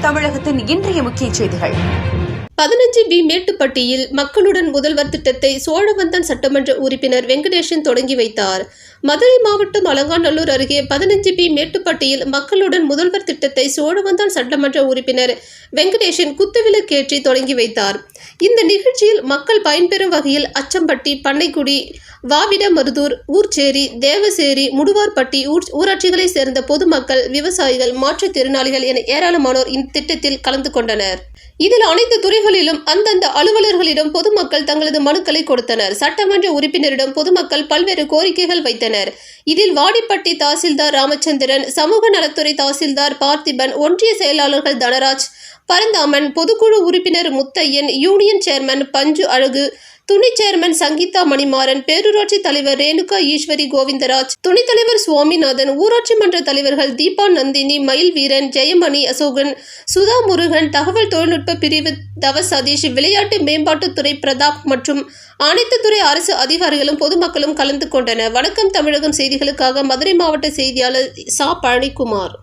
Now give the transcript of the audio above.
தமிழகத்தின் இன்றைய முக்கிய செய்திகள். பதினஞ்சு பி மேட்டுப்பட்டியில் மக்களுடன் முதல்வர் திட்டத்தை சோழவந்தன் சட்டமன்ற உறுப்பினர் வெங்கடேசன் தொடங்கி வைத்தார். மதுரை மாவட்டம் அலங்காநல்லூர் அருகே பதினஞ்சு பி மேட்டுப்பட்டியில் மக்களுடன் முதல்வர் திட்டத்தை சோழவந்தான் சட்டமன்ற உறுப்பினர் வெங்கடேஷன் குத்துவிளக்கேற்றி தொடங்கி வைத்தார். இந்த நிகழ்ச்சியில் மக்கள் பயன்பெறும் வகையில் அச்சம்பட்டி பண்ணைக்குடி வாவிடமருதூர் ஊர்ச்சேரி தேவசேரி முடுவார்பட்டி ஊர் ஊராட்சிகளை சேர்ந்த பொதுமக்கள் விவசாயிகள் மாற்றுத்திறனாளிகள் என ஏராளமானோர் இத்திட்டத்தில் கலந்து கொண்டனர். இதில் அனைத்து துறைகளிலும் அந்தந்த அலுவலர்களிடம் பொதுமக்கள் தங்களது மனுக்களை கொடுத்தனர். சட்டமன்ற உறுப்பினரிடம் பொதுமக்கள் பல்வேறு கோரிக்கைகள் வைத்தனர். இதில் வாடிப்பட்டி தாசில்தார் ராமச்சந்திரன் சமூக நலத்துறை தாசில்தார் பார்த்திபன் ஒன்றிய செயலாளர்கள் தனராஜ் பரந்தாமன் பொதுக்குழு உறுப்பினர் முத்தையன் யூனியன் சேர்மன் பஞ்சு அழகு துணை சேர்மன் சங்கீதா மணிமாறன் பேரூராட்சி தலைவர் ரேணுகா ஈஸ்வரி கோவிந்தராஜ் துணைத் தலைவர் சுவாமிநாதன் ஊராட்சி மன்ற தலைவர்கள் தீபா நந்தினி மயில் வீரன் ஜெயமணி அசோகன் சுதா முருகன் தகவல் தொழில்நுட்ப பிரிவு தவ சதீஷ் விளையாட்டு மேம்பாட்டுத்துறை பிரதாப் மற்றும் அனைத்து துறை அரசு அதிகாரிகளும் பொதுமக்களும் கலந்து கொண்டனர். வணக்கம் தமிழகம் செய்திகளுக்காக மதுரை மாவட்ட செய்தியாளர் சா. பழனிக்குமார்.